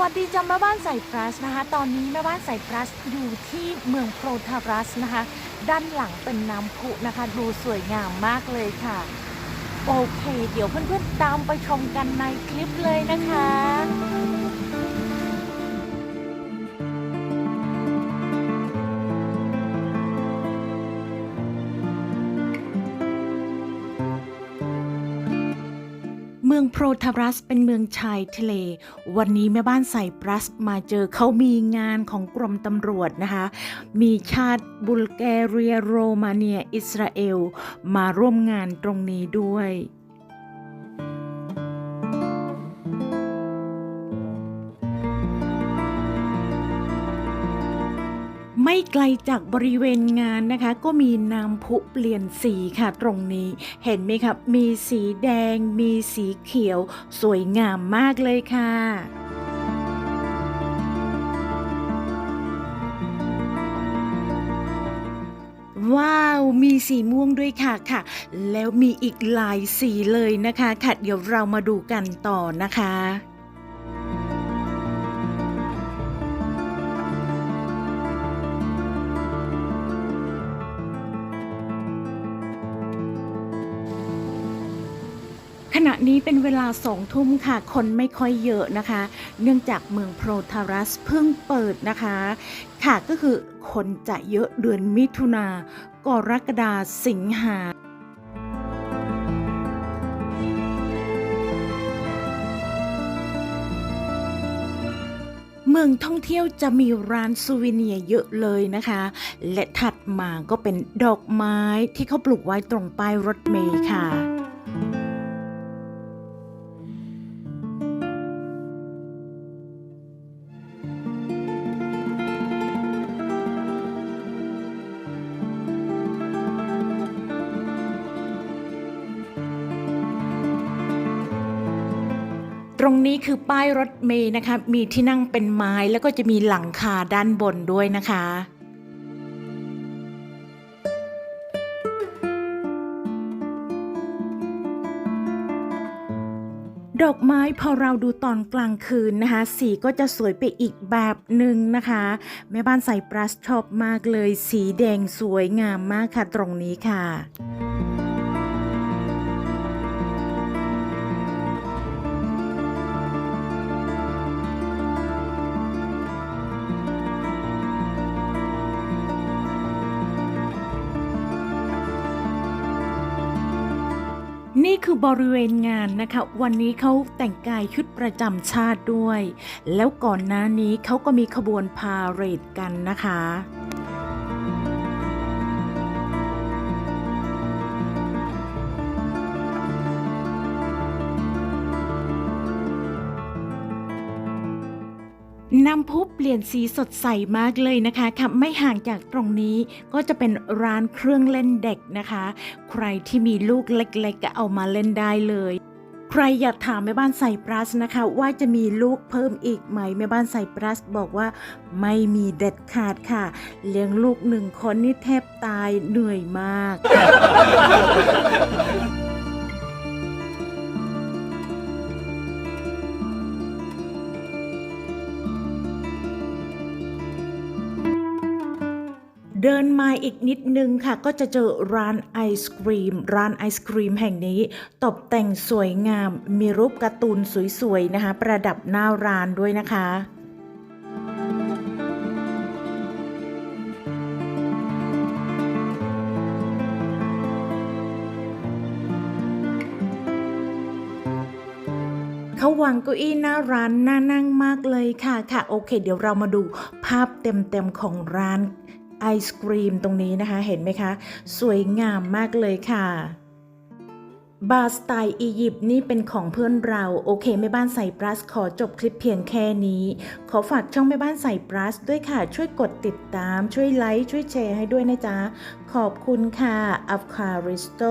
วัสดีจ้าแม่บ้านใส่พลัสนะคะ ตอนนี้แม่บ้านใส่พลัสอยู่ที่เมืองโพรทารัสนะคะ ด้านหลังเป็นน้ำพุนะคะ ดูสวยงามมากเลยค่ะ โอเค เดี๋ยวเพื่อนๆตามไปชมกันในคลิปเลยนะคะ เมืองโพรทารัสเป็นเมืองชายทะเล วันนี้แม่บ้านใส่ปรัสมาเจอเขามีงานของกรมตำรวจนะคะ มีชาติบุลแกเรียโรมาเนีย อิสราเอล มาร่วมงานตรงนี้ด้วย ไม่ไกลจากบริเวณงานนะคะ ก็มีน้ำพุเปลี่ยนสีค่ะตรงนี้ เห็นไหมครับ มีสีแดง มีสีเขียว สวยงามมากเลยค่ะว้าว มีสีม่วงด้วยค่ะค่ะ แล้วมีอีกหลายสีเลยนะคะค่ะเดี๋ยวเรามาดูกันต่อนะคะ ขณะนี้เป็นเวลาสองทุ่มค่ะ คนไม่ค่อยเยอะนะคะ เนื่องจากเมืองโพรทารัสเพิ่งเปิดนะคะ ค่ะก็คือคนจะเยอะเดือนมิถุนากรกฎาสิงหาเมืองท่องเที่ยวจะมีร้านซูวิเนียเยอะเลยนะคะ และถัดมาก็เป็นดอกไม้ที่เขาปลูกไว้ตรงป้ายรถเมล์ค่ะ ตรงนี้คือป้ายรถเมย์นะคะ มีที่นั่งเป็นไม้แล้วก็จะมีหลังคาด้านบนด้วยนะคะดอกไม้พอเราดูตอนกลางคืนนะคะ สีก็จะสวยไปอีกแบบหนึ่งนะคะ แม่บ้านใส่ปลัสชอบมากเลย สีแดงสวยงามมากค่ะตรงนี้ค่ะ นี่คือบริเวณงานนะคะ วันนี้เขาแต่งกายชุดประจำชาติด้วย แล้วก่อนหน้านี้เขาก็มีขบวนพาเหรดกันนะคะ น้ำพุเปลี่ยนสีสดใสมากเลยนะคะค่ะไม่ห่างจากตรงนี้ก็จะเป็นร้านเครื่องเล่นเด็กนะคะ ใครที่มีลูกเล็กๆก็เอามาเล่นได้เลย ใครอยากถามแม่บ้านใส่ปลัสนะคะ ว่าจะมีลูกเพิ่มอีกไหมแม่บ้านใส่ปลัสบอกว่าไม่มีเด็ดขาดค่ะ เลี้ยงลูกหนึ่งคนนี่แทบตายเหนื่อยมาก เดินมาอีกนิดนึงค่ะ ก็จะเจอร้านไอศครีม ร้านไอศครีมแห่งนี้ ตกแต่งสวยงาม มีรูปการ์ตูนสวยๆนะคะ ประดับหน้าร้านด้วยนะคะเขาวางเก้าอี้หน้าร้านน่านั่งมากเลยค่ะค่ะ โอเค เดี๋ยวเรามาดูภาพเต็มๆของร้าน ไอศครีมตรงนี้นะคะเห็นไหมคะ สวยงามมากเลยค่ะบาร์สไตล์อียิปต์นี่เป็นของเพื่อนเรา โอเคแม่บ้านใส่ปลัสขอจบคลิปเพียงแค่นี้ ขอฝากช่องแม่บ้านใส่ปลัสด้วยค่ะ ช่วยกดติดตาม ช่วยไลค์ ช่วยแชร์ให้ด้วยนะจ๊ะ ขอบคุณค่ะอัฟคาริสโต